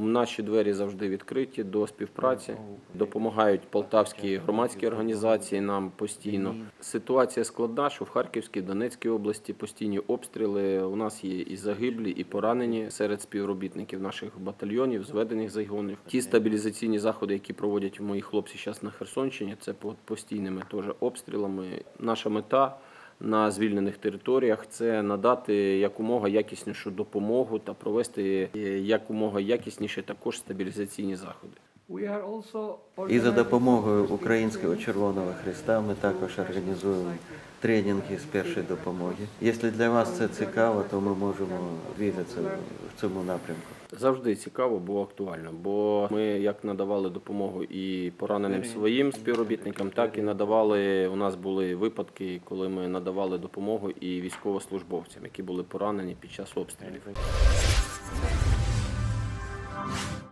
Наші двері завжди відкриті до співпраці. Допомагають полтавські громадські організації нам постійно. Ситуація складна, що в Харківській, Донецькій області постійні обстріли. У нас є і загиблі, і поранені серед співробітників наших батальйонів, зведених загонів. Ті стабілізаційні заходи, які проводять мої хлопці зараз на Херсонщині, це по постійними теж обстрілами. Наша мета на звільнених територіях це надати якомога якіснішу допомогу та провести е, якомога якісніші також стабілізаційні заходи. І за допомогою Українського Червоного Христа ми також організуємо тренінги з першої допомоги. Якщо для вас це цікаво, то ми можемо двигатися в цьому напрямку. Завжди цікаво, бо актуально. Бо ми як надавали допомогу і пораненим своїм співробітникам, так і надавали. У нас були випадки, коли ми надавали допомогу і військовослужбовцям, які були поранені під час обстрілів.